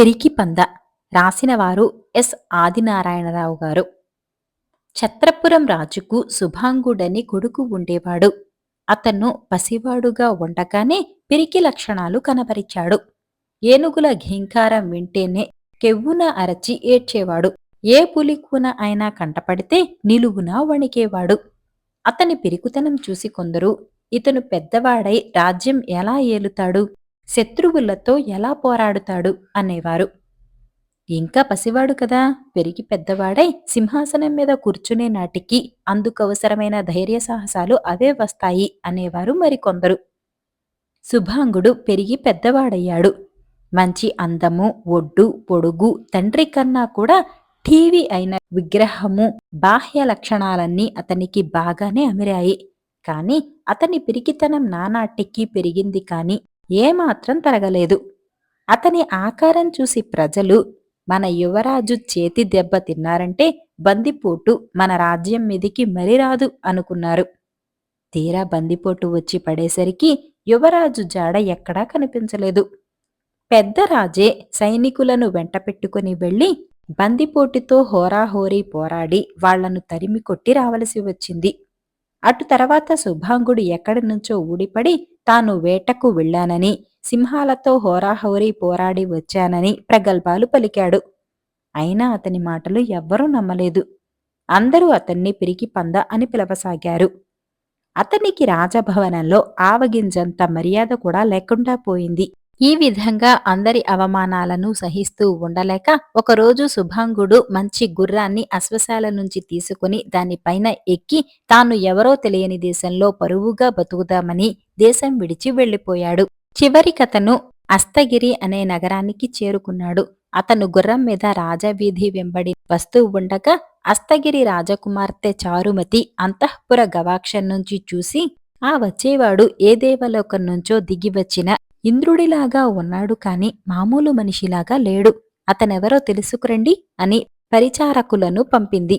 పెరికి పంద. రాసినవారు ఎస్. ఆదినారాయణరావు గారు. ఛత్రపురం రాజుకు శుభాంగుడని కొడుకు ఉండేవాడు. అతను పసివాడుగా ఉండగానే పిరికి లక్షణాలు కనబరిచాడు. ఏనుగుల ఘీంకారం వింటేనే కెవ్వున అరచి ఏడ్చేవాడు. ఏ పులికూన అయినా కంటపడితే నిలువున వణికేవాడు. అతని పిరికుతనం చూసి కొందరు ఇతను పెద్దవాడై రాజ్యం ఎలా ఏలుతాడు? శత్రువులతో ఎలా పోరాడుతాడు అనేవారు. ఇంకా పసివాడు కదా పెరిగి పెద్దవాడై సింహాసనం మీద కూర్చునే నాటికి అందుకవసరమైన ధైర్య సాహసాలు అవే వస్తాయి అనేవారు మరికొందరు. శుభాంగుడు పెరిగి పెద్దవాడయ్యాడు. మంచి అందము ఒడ్డు పొడుగు తండ్రి కన్నా కూడా టీవీ అయిన విగ్రహము బాహ్య లక్షణాలన్నీ అతనికి బాగానే అమిరాయి. కాని అతని పిరికితనం నానాటికి పెరిగింది కాని ఏమాత్రం తరగలేదు. అతని ఆకారం చూసి ప్రజలు మన యువరాజు చేతి దెబ్బ తిన్నారంటే బందిపోటు మన రాజ్యం మీదికి మరి రాదు అనుకున్నారు. తీరా బందిపోటు వచ్చి పడేసరికి యువరాజు జాడ ఎక్కడా కనిపించలేదు. పెద్ద రాజే సైనికులను వెంటపెట్టుకుని వెళ్ళి బందిపోటుతో హోరాహోరీ పోరాడి వాళ్ళను తరిమి కొట్టి రావలసి వచ్చింది. అటు తర్వాత శుభాంగుడు ఎక్కడి నుంచో ఊడిపడి తాను వేటకు వెళ్ళానని సింహాలతో హోరాహోరీ పోరాడి వచ్చానని ప్రగల్భాలు పలికాడు. అయినా అతని మాటలు ఎవ్వరూ నమ్మలేదు. అందరూ అతన్ని పిరికి పంద అని పిలవసాగారు. అతనికి రాజభవనంలో ఆవగింజంత మర్యాద కూడా లేకుండా పోయింది. ఈ విధంగా అందరి అవమానాలను సహిస్తూ ఉండలేక ఒకరోజు శుభాంగుడు మంచి గుర్రాన్ని అశ్వశాల నుంచి తీసుకుని దానిపైన ఎక్కి తాను ఎవరో తెలియని దేశంలో పరువుగా బతుకుదామని దేశం విడిచి వెళ్ళిపోయాడు చివరికతను అస్తగిరి అనే నగరానికి చేరుకున్నాడు. అతను గుర్రం మీద రాజవీధి వెంబడి వస్తూ ఉండగా అస్తగిరి రాజకుమార్తె చారుమతి అంతఃపుర గవాక్షం నుంచి చూసి ఆ వచ్చేవాడు ఏ దేవలోకం నుంచో దిగివచ్చిన ఇంద్రుడిలాగా ఉన్నాడు కాని మామూలు మనిషిలాగా లేడు. అతనెవరో తెలుసుకురండి అని పరిచారకులను పంపింది.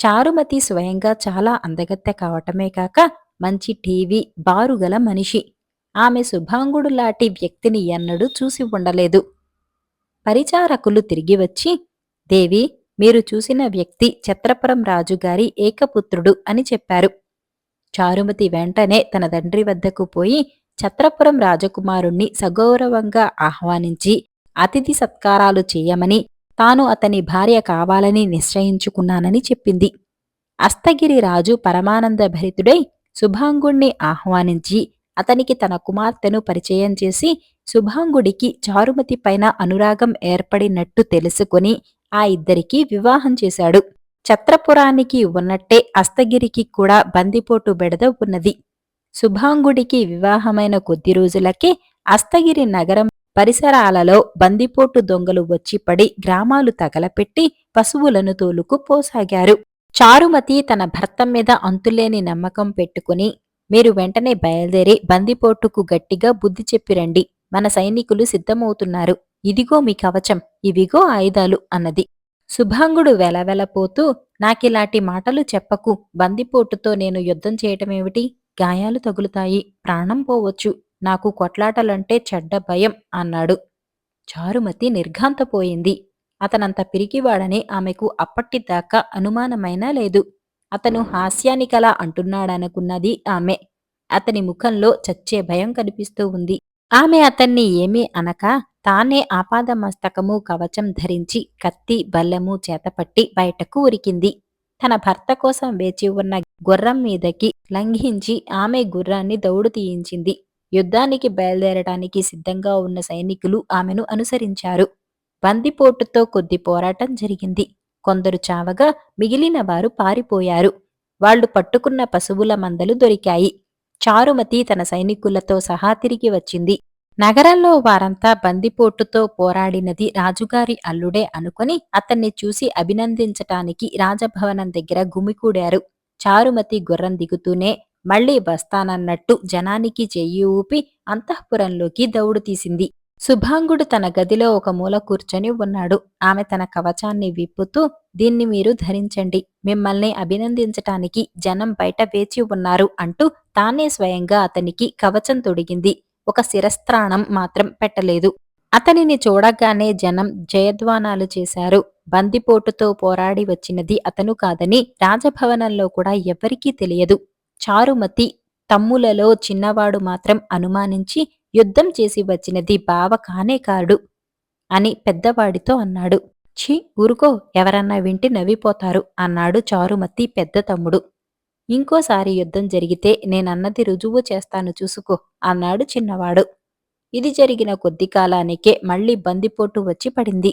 చారుమతి స్వయంగా చాలా అందగత్తె కావటమే కాక మంచి టీవీ బారుగల మనిషి. ఆమె శుభాంగుడు లాంటి వ్యక్తిని ఎన్నడూ చూసి ఉండలేదు. పరిచారకులు తిరిగి వచ్చి దేవి మీరు చూసిన వ్యక్తి ఛత్రపురం రాజుగారి ఏకపుత్రుడు అని చెప్పారు. చారుమతి వెంటనే తన తండ్రి వద్దకు పోయి ఛత్రపురం రాజకుమారుణ్ణి సగౌరవంగా ఆహ్వానించి అతిథి సత్కారాలు చేయమని తాను అతని భార్య కావాలని నిశ్చయించుకున్నానని చెప్పింది. అస్తగిరి రాజు పరమానంద భరితుడై శుభాంగుణ్ణి ఆహ్వానించి అతనికి తన కుమార్తెను పరిచయం చేసి శుభాంగుడికి చారుమతి పైన అనురాగం ఏర్పడినట్టు తెలుసుకొని ఆ ఇద్దరికీ వివాహం చేశాడు. ఛత్రపురానికి ఉన్నట్టే అస్తగిరికి కూడా బందిపోటు బెడద ఉన్నది. శుభాంగుడికి వివాహమైన కొద్ది రోజులకే అస్తగిరి నగరం పరిసరాలలో బందిపోటు దొంగలు వచ్చిపడి గ్రామాలు తగలపెట్టి పశువులను తోలుకు పోసాగారు. చారుమతి తన భర్త మీద అంతులేని నమ్మకం పెట్టుకుని మీరు వెంటనే బయలుదేరి బందిపోటుకు గట్టిగా బుద్ధి చెప్పిరండి మన సైనికులు సిద్ధమవుతున్నారు. ఇదిగో మీ కవచం. ఇవిగో ఆయుధాలు అన్నది. శుభాంగుడు వెలవెలపోతూ నాకిలాంటి మాటలు చెప్పకు. బందిపోటుతో నేను యుద్ధం చేయటమేమిటి? గాయాలు తగులుతాయి. ప్రాణం పోవచ్చు. నాకు కొట్లాటలంటే చెడ్డ భయం అన్నాడు. చారుమతి నిర్ఘాంతపోయింది. అతనంత పిరికివాడని ఆమెకు అప్పటిదాకా అనుమానమైనా లేదు. అతను హాస్యానికలా అంటున్నాడనుకున్నది ఆమె. అతని ముఖంలో చచ్చే భయం కనిపిస్తూ ఉంది. ఆమె అతన్ని ఏమీ అనక తానే ఆపాదమస్తకము కవచం ధరించి కత్తి బల్లెము చేతపట్టి బయటకు ఉరికింది. తన భర్త కోసం వేచి ఉన్న గుర్రం మీదకి లంఘించి ఆమె గుర్రాన్ని దౌడు తీయించింది. యుద్ధానికి బయలుదేరటానికి సిద్ధంగా ఉన్న సైనికులు ఆమెను అనుసరించారు. బందిపోటుతో కొద్ది పోరాటం జరిగింది. కొందరు చావగా మిగిలిన వారు పారిపోయారు. వాళ్ళు పట్టుకున్న పశువుల మందలు దొరికాయి. చారుమతి తన సైనికులతో సహా తిరిగి వచ్చింది. నగరంలో వారంతా బందిపోటుతో పోరాడినది రాజుగారి అల్లుడే అనుకుని అతన్ని చూసి అభినందించటానికి రాజభవనం దగ్గర గుమికూడారు. చారుమతి గుర్రం దిగుతూనే మళ్ళీ వస్తానన్నట్టు జనానికి చెయ్యి ఊపి అంతఃపురంలోకి దౌడు తీసింది. శుభాంగుడు తన గదిలో ఒక మూల కూర్చొని ఉన్నాడు. ఆమె తన కవచాన్ని విప్పుతూ దీన్ని మీరు ధరించండి. మిమ్మల్ని అభినందించటానికి జనం బయట వేచి ఉన్నారు అంటూ తానే స్వయంగా అతనికి కవచం తొడిగింది. ఒక శిరస్త్రాణం మాత్రం పెట్టలేదు. అతనిని చూడగానే జనం జయధ్వానాలు చేశారు. బందిపోటుతో పోరాడి వచ్చినది అతను కాదని రాజభవనంలో కూడా ఎవ్వరికీ తెలియదు. చారుమతి తమ్ములలో చిన్నవాడు మాత్రం అనుమానించి యుద్ధం చేసి వచ్చినది బావ కానే కాడు అని పెద్దవాడితో అన్నాడు. ఛీ ఊరుకో ఎవరన్నా వింటి నవ్విపోతారు అన్నాడు చారుమతి పెద్ద తమ్ముడు. ఇంకోసారి యుద్ధం జరిగితే నేనన్నది రుజువు చేస్తాను చూసుకో అన్నాడు చిన్నవాడు. ఇది జరిగిన కొద్ది కాలానికే మళ్ళీ బందిపోటు వచ్చి పడింది.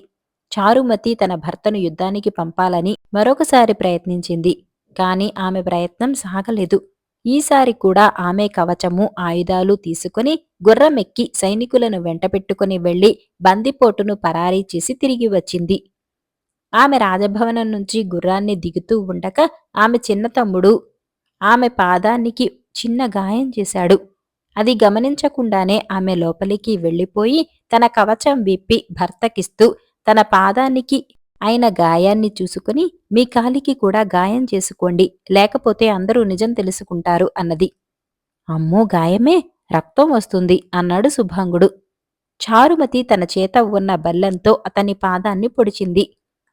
చారుమతి తన భర్తను యుద్ధానికి పంపాలని మరొకసారి ప్రయత్నించింది. కాని ఆమె ప్రయత్నం సాగలేదు. ఈసారి కూడా ఆమె కవచము ఆయుధాలు తీసుకుని గుర్రమెక్కి సైనికులను వెంటపెట్టుకుని వెళ్ళి బందిపోటును పరారీ చేసి తిరిగి వచ్చింది. ఆమె రాజభవనం నుంచి గుర్రాన్ని దిగుతూ ఉండక ఆమె చిన్న తమ్ముడు ఆమె పాదానికి చిన్న గాయం చేశాడు. అది గమనించకుండానే ఆమె లోపలికి వెళ్ళిపోయి తన కవచం విప్పి భర్తకిస్తూ తన పాదానికి అయిన గాయాన్ని చూసుకుని మీ కాలికి కూడా గాయం చేసుకోండి. లేకపోతే అందరూ నిజం తెలుసుకుంటారు అన్నది. అమ్మో గాయమే? రక్తం వస్తుంది అన్నాడు శుభాంగుడు. చారుమతి తన చేత ఉన్న బల్లంతో అతని పాదాన్ని పొడిచింది.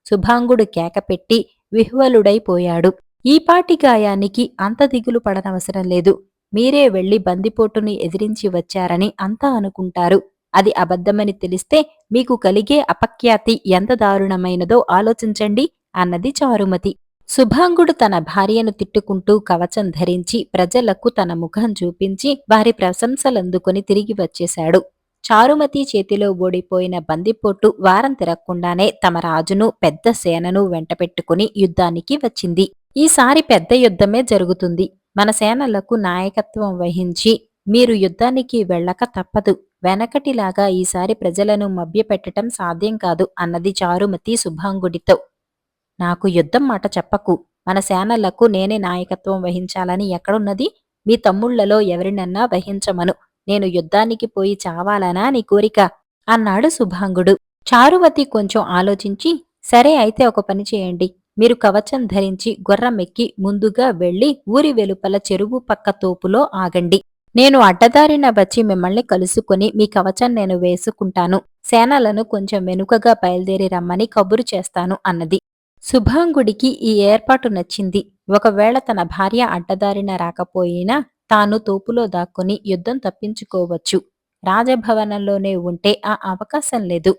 శుభాంగుడు కేకపెట్టి విహ్వలుడైపోయాడు. ఈపాటి గాయానికి అంత దిగులు పడనవసరం లేదు. మీరే వెళ్ళి బందిపోటుని ఎదిరించి వచ్చారని అంతా అనుకుంటారు. అది అబద్ధమని తెలిస్తే మీకు కలిగే అపఖ్యాతి ఎంత దారుణమైనదో ఆలోచించండి అన్నది చారుమతి. శుభాంగుడు తన భార్యను తిట్టుకుంటూ కవచం ధరించి ప్రజలకు తన ముఖం చూపించి వారి ప్రశంసలందుకొని తిరిగి వచ్చేశాడు. చారుమతి చేతిలో ఓడిపోయిన బందిపోటు వారం తిరగకుండానే తమ రాజును పెద్ద సేనను వెంటపెట్టుకుని యుద్ధానికి వచ్చింది. ఈసారి పెద్ద యుద్ధమే జరుగుతుంది. మన సేనలకు నాయకత్వం వహించి మీరు యుద్ధానికి వెళ్ళక తప్పదు. వెనకటిలాగా ఈసారి ప్రజలను మభ్యపెట్టటం సాధ్యం కాదు అన్నది చారుమతి శుభాంగుడితో. నాకు యుద్ధం మాట చెప్పకు. మన సేనలకు నేనే నాయకత్వం వహించాలని ఎక్కడున్నది? మీ తమ్ముళ్ళలో ఎవరినన్నా వహించమను. నేను యుద్ధానికి పోయి చావాలనా నీ కోరిక? అన్నాడు శుభాంగుడు. చారుమతి కొంచెం ఆలోచించి సరే అయితే ఒక పని చేయండి. మీరు కవచం ధరించి గుర్రమెక్కి ముందుగా వెళ్ళి ఊరి వెలుపల చెరువు పక్క తోపులో ఆగండి. నేను అడ్డదారిన వచ్చి మిమ్మల్ని కలుసుకుని మీ కవచం నేను వేసుకుంటాను. సేనలను కొంచెం వెనుకగా బయలుదేరి రమ్మని కబురు చేస్తాను అన్నది. శుభాంగుడికి ఈ ఏర్పాటు నచ్చింది. ఒకవేళ తన భార్య అడ్డదారిన రాకపోయినా తాను తోపులో దాక్కుని యుద్ధం తప్పించుకోవచ్చు. రాజభవనంలోనే ఉంటే ఆ అవకాశం లేదు.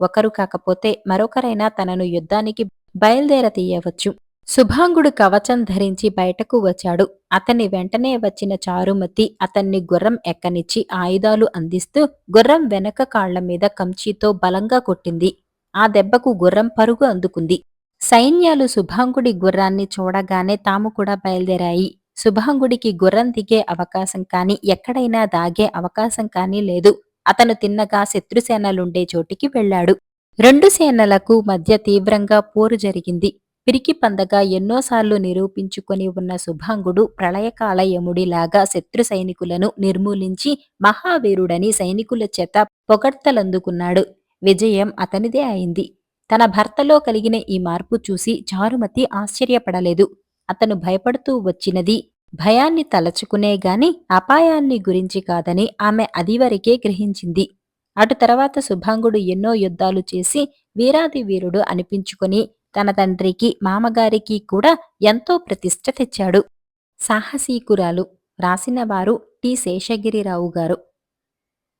ఒకరు కాకపోతే మరొకరైనా తనను యుద్ధానికి బయలుదేర తీయవచ్చు శుభాంగుడు కవచం ధరించి బయటకు వచ్చాడు. అతని వెంటనే వచ్చిన చారుమతి అతన్ని గుర్రం ఎక్కనిచ్చి ఆయుధాలు అందిస్తూ గుర్రం వెనక కాళ్ళ మీద కంచీతో బలంగా కొట్టింది. ఆ దెబ్బకు గుర్రం పరుగు అందుకుంది. సైన్యాలు శుభాంగుడి గుర్రాన్ని చూడగానే తాము కూడా బయలుదేరాయి. శుభాంగుడికి గుర్రం దిగే అవకాశం కాని ఎక్కడైనా దాగే అవకాశం కానీ లేదు. అతను తిన్నగా శత్రుసేనలుండే చోటికి వెళ్ళాడు రెండు సేనలకు మధ్య తీవ్రంగా పోరు జరిగింది. పిరికి పందగా ఎన్నోసార్లు నిరూపించుకొని ఉన్న శుభాంగుడు ప్రళయకాల యముడిలాగా శత్రు సైనికులను నిర్మూలించి మహావీరుడని సైనికుల చేత పొగడ్తలందుకున్నాడు. విజయం అతనిదే అయింది. తన భర్తలో కలిగిన ఈ మార్పు చూసి చారుమతి ఆశ్చర్యపడలేదు. అతను భయపడుతూ వచ్చినది భయాన్ని తలచుకునే గాని అపాయాన్ని గురించి కాదని ఆమె అదివరకే గ్రహించింది. అటు తర్వాత శుభాంగుడు ఎన్నో యుద్ధాలు చేసి వీరాది వీరుడు అనిపించుకొని తన తండ్రికి మామగారికి కూడా ఎంతో ప్రతిష్ట తెచ్చాడు. సాహసీకురాలు రాసినవారు టి. శేషగిరిరావు గారు.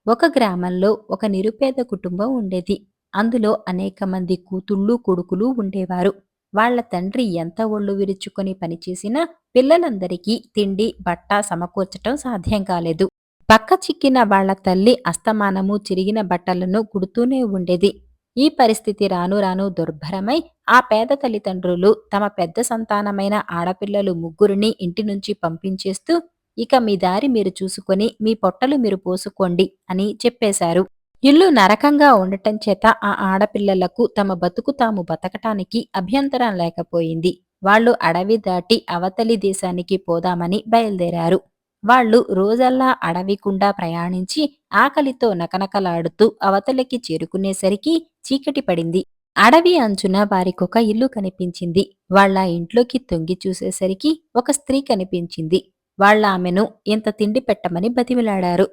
ఒక గ్రామంలో ఒక నిరుపేద కుటుంబం ఉండేది. అందులో అనేక మంది కూతుళ్ళు కొడుకులు ఉండేవారు. వాళ్ళ తండ్రి ఎంత ఒళ్ళు విరుచుకొని పనిచేసినా పిల్లలందరికీ తిండి బట్ట సమకూర్చటం సాధ్యం కాలేదు. పక్క చిక్కిన వాళ్ళ తల్లి అస్తమానము చిరిగిన బట్టలను కుడుతూనే ఉండేది. ఈ పరిస్థితి రాను రాను దుర్భరమై ఆ పేద తల్లిదండ్రులు తమ పెద్ద సంతానమైన ఆడపిల్లలు ముగ్గురిని ఇంటి నుంచి పంపించేస్తూ ఇక మీ దారి మీరు చూసుకొని మీ పొట్టలు మీరు పోసుకోండి అని చెప్పేశారు. ఇల్లు నరకంగా ఉండటం చేత ఆ ఆడపిల్లలకు తమ బతుకు తాము బతకటానికి అభ్యంతరం లేకపోయింది. వాళ్ళు అడవి దాటి అవతలి దేశానికి పోదామని బయలుదేరారు. వాళ్ళు రోజల్లా అడవికుండా ప్రయాణించి ఆకలితో నకనకలాడుతూ అవతలికి చేరుకునేసరికి చీకటి పడింది. అడవి అంచున వారికొక ఇల్లు కనిపించింది. వాళ్ళ ఇంట్లోకి తొంగి చూసేసరికి ఒక స్త్రీ కనిపించింది. వాళ్ళ ఆమెను ఇంత తిండి పెట్టమని బతిమిలాడారు.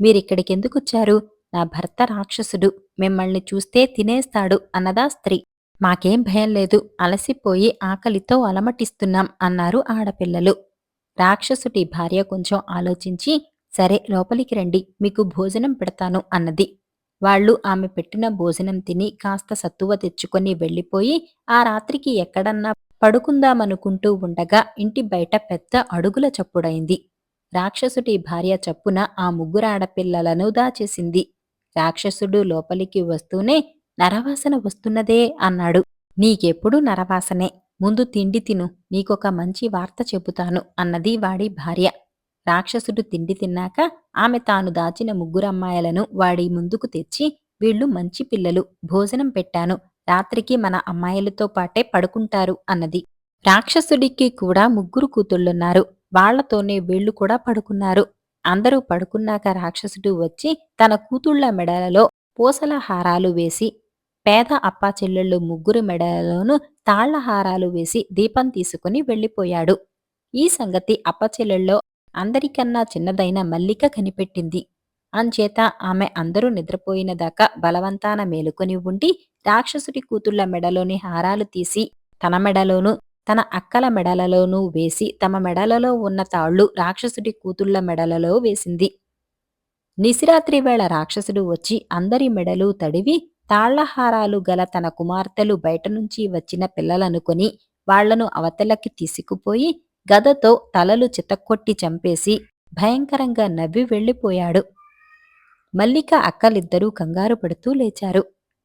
మీరిక్కడికెందుకొచ్చారు? నా భర్త రాక్షసుడు. మిమ్మల్ని చూస్తే తినేస్తాడు అన్నదా స్త్రీ. మాకేం భయం లేదు. అలసిపోయి ఆకలితో అలమటిస్తున్నాం అన్నారు ఆడపిల్లలు. రాక్షసుటి భార్య కొంచెం ఆలోచించి సరే లోపలికి రండి మీకు భోజనం పెడతాను అన్నది. వాళ్ళు ఆమె పెట్టిన భోజనం తిని కాస్త సత్తువ తెచ్చుకొని వెళ్ళిపోయి ఆ రాత్రికి ఎక్కడన్నా పడుకుందామనుకుంటూ ఉండగా ఇంటి బయట పెద్ద అడుగుల చప్పుడైంది. రాక్షసుడి భార్య చప్పున ఆ ముగ్గురు ఆడపిల్లలను దాచేసింది. రాక్షసుడు లోపలికి వస్తూనే నరవాసన వస్తున్నదే అన్నాడు. నీకెప్పుడు నరవాసనే? ముందు తిండి తిను నీకొక మంచి వార్త చెబుతాను అన్నది వాడి భార్య. రాక్షసుడు తిండి తిన్నాక ఆమె తాను దాచిన ముగ్గురమ్మాయిలను వాడి ముందుకు తెచ్చి వీళ్ళు మంచి పిల్లలు భోజనం పెట్టాను రాత్రికి మన అమ్మాయిలతో పాటే పడుకుంటారు అన్నది. రాక్షసుడికి కూడా ముగ్గురు కూతుళ్ళున్నారు వాళ్ళతోనే వీళ్ళు కూడా పడుకున్నారు. అందరూ పడుకున్నాక రాక్షసుడు వచ్చి తన కూతుళ్ళ మెడలలో పూసల హారాలు వేసి పేద అప్పా చెల్లెళ్ళు ముగ్గురు మెడలలోనూ తాళ్ళహారాలు వేసి దీపం తీసుకుని వెళ్ళిపోయాడు. ఈ సంగతి అప్పచెల్లెల్లో అందరికన్నా చిన్నదైన మల్లిక కనిపెట్టింది. అంచేత ఆమె అందరూ నిద్రపోయిన దాకా బలవంతాన మేలుకొని ఉండి రాక్షసుడి కూతుళ్ళ మెడలోని హారాలు తీసి తన మెడలోనూ తన అక్కల మెడలలోనూ వేసి తమ మెడలలో ఉన్న తాళ్ళు రాక్షసుడి కూతుళ్ళ మెడలలో వేసింది. నిశిరాత్రి వేళ రాక్షసుడు వచ్చి అందరి మెడలు తడివి తాళ్ళహారాలు గల తన కుమార్తెలు బయట నుంచి వచ్చిన పిల్లలనుకొని వాళ్ళను అవతలకి తీసుకుపోయి గదతో తలలు చితక్కొట్టి చంపేసి భయంకరంగా నవ్వి వెళ్ళిపోయాడు. మల్లిక అక్కలిద్దరూ కంగారు పడుతూ లేచారు.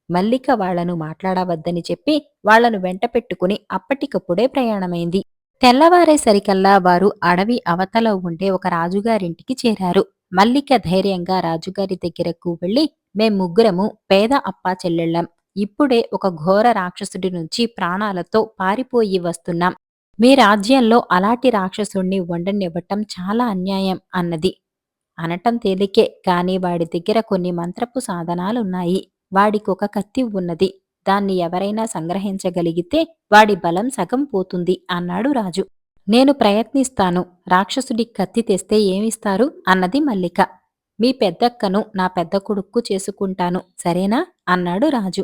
మల్లిక వాళ్ళను మాట్లాడవద్దని చెప్పి వాళ్ళను వెంట పెట్టుకుని అప్పటికప్పుడే ప్రయాణమైంది. తెల్లవారేసరికల్లా వారు అడవి అవతల ఉండే ఒక రాజుగారింటికి చేరారు. మల్లిక ధైర్యంగా రాజుగారి దగ్గరకు వెళ్ళి మేం ముగ్గురము పేద అప్పా చెల్లెళ్ళం. ఇప్పుడే ఒక ఘోర రాక్షసుడి నుంచి ప్రాణాలతో పారిపోయి వస్తున్నాం. మీ రాజ్యంలో అలాంటి రాక్షసుణ్ణి వండనివ్వటం చాలా అన్యాయం అన్నది. అనటం తేలికే కాని వాడి దగ్గర కొన్ని మంత్రపు సాధనాలున్నాయి. వాడికొక కత్తి ఉన్నది. దాన్ని ఎవరైనా సంగ్రహించగలిగితే వాడి బలం సగం పోతుంది అన్నాడు రాజు. నేను ప్రయత్నిస్తాను. రాక్షసుడి కత్తి తెస్తే ఏమిస్తారు? అన్నది మల్లిక. మీ పెద్దక్కను నా పెద్ద కొడుక్కు చేసుకుంటాను సరేనా? అన్నాడు రాజు.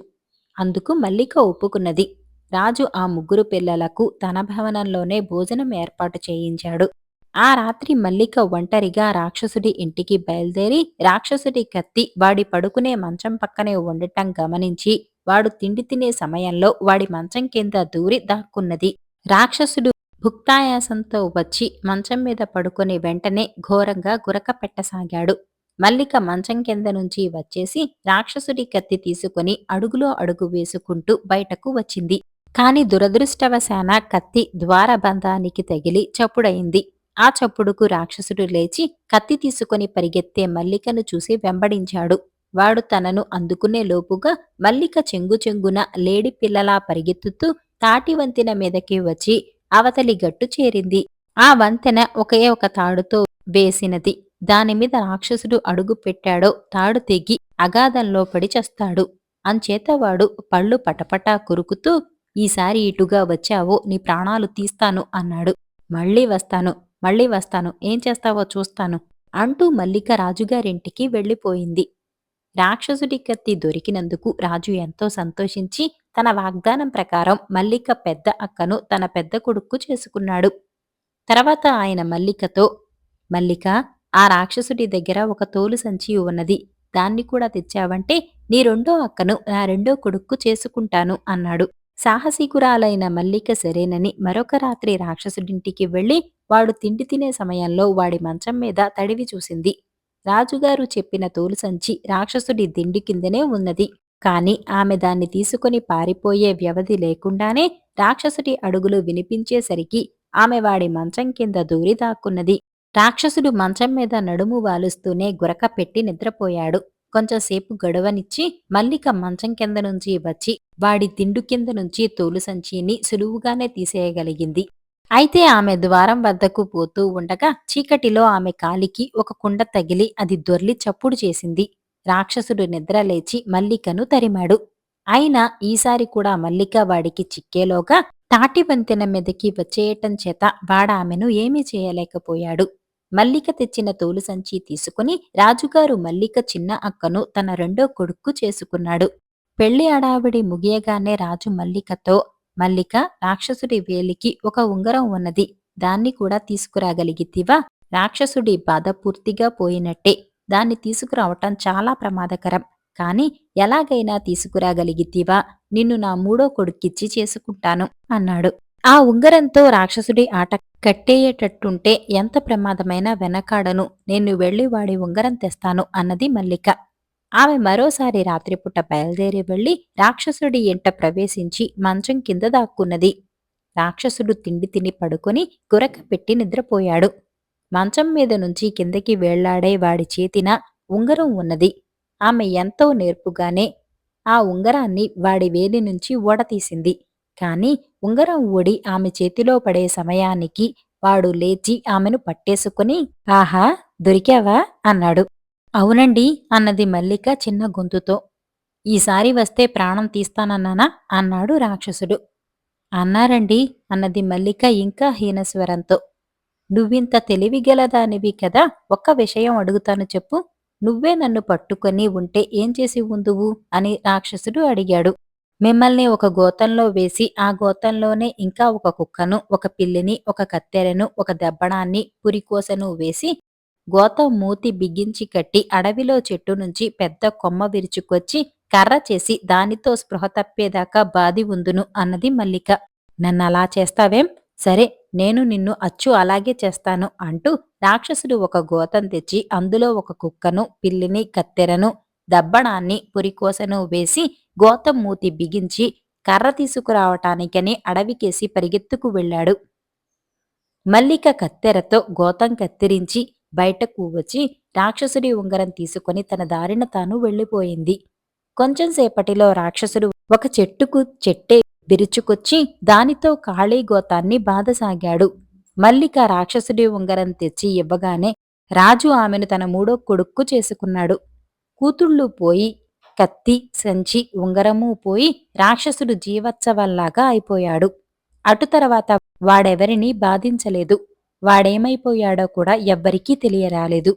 అందుకు మల్లిక ఒప్పుకున్నది. రాజు ఆ ముగ్గురు పిల్లలకు తన భవనంలోనే భోజనం ఏర్పాటు చేయించాడు. ఆ రాత్రి మల్లిక ఒంటరిగా రాక్షసుడి ఇంటికి బయలుదేరి రాక్షసుడి కత్తి వాడి పడుకునే మంచం పక్కనే ఉండటం గమనించి వాడు తిండి తినే సమయంలో వాడి మంచం కింద దూరి దాక్కున్నది. రాక్షసుడు భుక్తాయాసంతో వచ్చి మంచం మీద పడుకుని వెంటనే ఘోరంగా గురక పెట్టసాగాడు. మల్లిక మంచం కింద నుంచి వచ్చేసి రాక్షసుడి కత్తి తీసుకుని అడుగులో అడుగు వేసుకుంటూ బయటకు వచ్చింది. కాని దురదృష్టవశాన కత్తి ద్వారబంధానికి తగిలి చప్పుడయింది. ఆ చప్పుడుకు రాక్షసుడు లేచి కత్తి తీసుకుని పరిగెత్తే మల్లికను చూసి వెంబడించాడు. వాడు తనను అందుకునే లోపుగా మల్లిక చెంగు చెంగున లేడి పిల్లలా పరిగెత్తుతూ తాటి వంతెన మీదకి వచ్చి అవతలి గట్టు చేరింది. ఆ వంతెన ఒకే ఒక తాడుతో వేసినది. దాని మీద రాక్షసుడు అడుగు పెట్టాడో తాడు తెగి అగాధంలో పడి చస్తాడు. అంచేత వాడు పళ్ళు పటపటా కురుకుతూ ఈసారి ఇటుగా వచ్చావో నీ ప్రాణాలు తీస్తాను అన్నాడు. మళ్ళీ వస్తాను మళ్ళీ వస్తాను ఏం చేస్తావో చూస్తాను అంటూ మల్లిక రాజుగారింటికి వెళ్ళిపోయింది. రాక్షసుడి కత్తి దొరికినందుకు రాజు ఎంతో సంతోషించి తన వాగ్దానం ప్రకారం మల్లిక పెద్ద అక్కను తన పెద్ద కొడుక్కు చేసుకున్నాడు. తర్వాత ఆయన మల్లికతో మల్లిక ఆ రాక్షసుడి దగ్గర ఒక తోలు సంచి ఉన్నది. దాన్ని కూడా తెచ్చావంటే నీ రెండో అక్కను నా రెండో కొడుక్కు చేసుకుంటాను అన్నాడు. సాహసికురాలైన మల్లిక సరేనని మరొక రాత్రి రాక్షసుడింటికి వెళ్ళి వాడు తిండి తినే సమయంలో వాడి మంచం మీద తడివి చూసింది. రాజుగారు చెప్పిన తోలు సంచి రాక్షసుడి దిండి కిందనే ఉన్నది. కాని ఆమె దాన్ని తీసుకుని పారిపోయే వ్యవధి లేకుండానే రాక్షసుడి అడుగులు వినిపించేసరికి ఆమె వాడి మంచం కింద దూరి దాక్కున్నది. రాక్షసుడు మంచం మీద నడుము వాలుస్తూనే గురక పెట్టి నిద్రపోయాడు. కొంచెంసేపు గడువనిచ్చి మల్లిక మంచం కింద నుంచి వచ్చి వాడి తిండు కింద నుంచి తోలు సంచిని సులువుగానే తీసేయగలిగింది. అయితే ఆమె ద్వారం వద్దకు పోతూ ఉండగా చీకటిలో ఆమె కాలికి ఒక కుండ తగిలి అది దొర్లి చప్పుడు చేసింది. రాక్షసుడు నిద్రలేచి మల్లికను తరిమాడు. అయినా ఈసారి కూడా మల్లిక వాడికి చిక్కేలోగా తాటి వంతెన మీదకి వచ్చేయటం చేత వాడామెను ఏమీ చేయలేకపోయాడు. మల్లిక తెచ్చిన తోలు సంచి తీసుకుని రాజుగారు మల్లిక చిన్న అక్కను తన రెండో కొడుక్కు చేసుకున్నాడు. పెళ్ళి అడావిడి ముగియగానే రాజు మల్లికతో మల్లిక రాక్షసుడి వేలికి ఒక ఉంగరం ఉన్నది. దాన్ని కూడా తీసుకురాగలిగితివా? రాక్షసుడి బాధ పూర్తిగా పోయినట్టే. దాన్ని తీసుకురావటం చాలా ప్రమాదకరం. కాని ఎలాగైనా తీసుకురాగలిగితివా? నిన్ను నా మూడో కొడుక్కిచ్చి చేసుకుంటాను అన్నాడు. ఆ ఉంగరంతో రాక్షసుడి ఆట కట్టేయేటట్టుంటే ఎంత ప్రమాదమైనా వెనకాడను నేను వెళ్ళి వాడి ఉంగరం తెస్తాను అన్నది మల్లిక. ఆమె మరోసారి రాత్రిపూట బయలుదేరి వెళ్ళి రాక్షసుడి ఇంట ప్రవేశించి మంచం కింద దాక్కున్నది. రాక్షసుడు తిండి తిని పడుకొని గురక పెట్టి నిద్రపోయాడు. మంచం మీద నుంచి కిందకి వేళ్ళాడే వాడి చేతిన ఉంగరం ఉన్నది. ఆమె ఎంతో నేర్పుగానే ఆ ఉంగరాన్ని వాడి వేలి నుంచి ఓడతీసింది. కాని ఉంగరం ఊడి ఆమె చేతిలో పడే సమయానికి వాడు లేచి ఆమెను పట్టేసుకుని ఆహా దొరికావా? అన్నాడు. అవునండి అన్నది మల్లిక చిన్న గొంతుతో. ఈసారి వస్తే ప్రాణం తీస్తానన్నానా? అన్నాడు రాక్షసుడు. అన్నారండి అన్నది మల్లిక ఇంకా హీనస్వరంతో. నువ్వింత తెలివిగలదానివి కదా ఒక్క విషయం అడుగుతాను చెప్పు. నువ్వే నన్ను పట్టుకొని ఉంటే ఏం చేసి ఉందువు? అని రాక్షసుడు అడిగాడు. మిమ్మల్ని ఒక గోతంలో వేసి ఆ గోతంలోనే ఇంకా ఒక కుక్కను ఒక పిల్లిని ఒక కత్తెరను ఒక దెబ్బడాన్ని పురికోసను వేసి గోతం మూతి బిగించి కట్టి అడవిలో చెట్టు నుంచి పెద్ద కొమ్మ విరుచుకొచ్చి కర్ర చేసి దానితో స్పృహ తప్పేదాకా బాది ఉందును అన్నది మల్లిక. నన్ను అలా చేస్తావేం? సరే నేను నిన్ను అచ్చు అలాగే చేస్తాను అంటూ రాక్షసుడు ఒక గోతం తెచ్చి అందులో ఒక కుక్కను పిల్లిని కత్తెరను దబ్బడాన్ని పురికోసను వేసి గోతం మూతి బిగించి కర్ర తీసుకురావటానికని అడవికేసి పరిగెత్తుకు వెళ్ళాడు. మల్లిక కత్తెరతో గోతం కత్తిరించి బయటకు వచ్చి రాక్షసుడి ఉంగరం తీసుకొని తన దారిన తాను వెళ్ళిపోయింది. కొంచెం సేపటిలో రాక్షసుడు ఒక చెట్టుకు చెట్టే విరుచుకొచ్చి దానితో ఖాళీ గోతాన్ని బాధసాగాడు. మల్లిక రాక్షసుడి ఉంగరం తెచ్చి ఇవ్వగానే రాజు ఆమెను తన మూడో కొడుక్కు చేసుకున్నాడు. కూతుళ్ళు పోయి కత్తి సంచి ఉంగరము పోయి రాక్షసుడు జీవత్సవల్లాగా అయిపోయాడు. అటు తర్వాత వాడెవరినీ బాధించలేదు. వాడేమైపోయాడో కూడా ఎవ్వరికీ తెలియరాలేదు.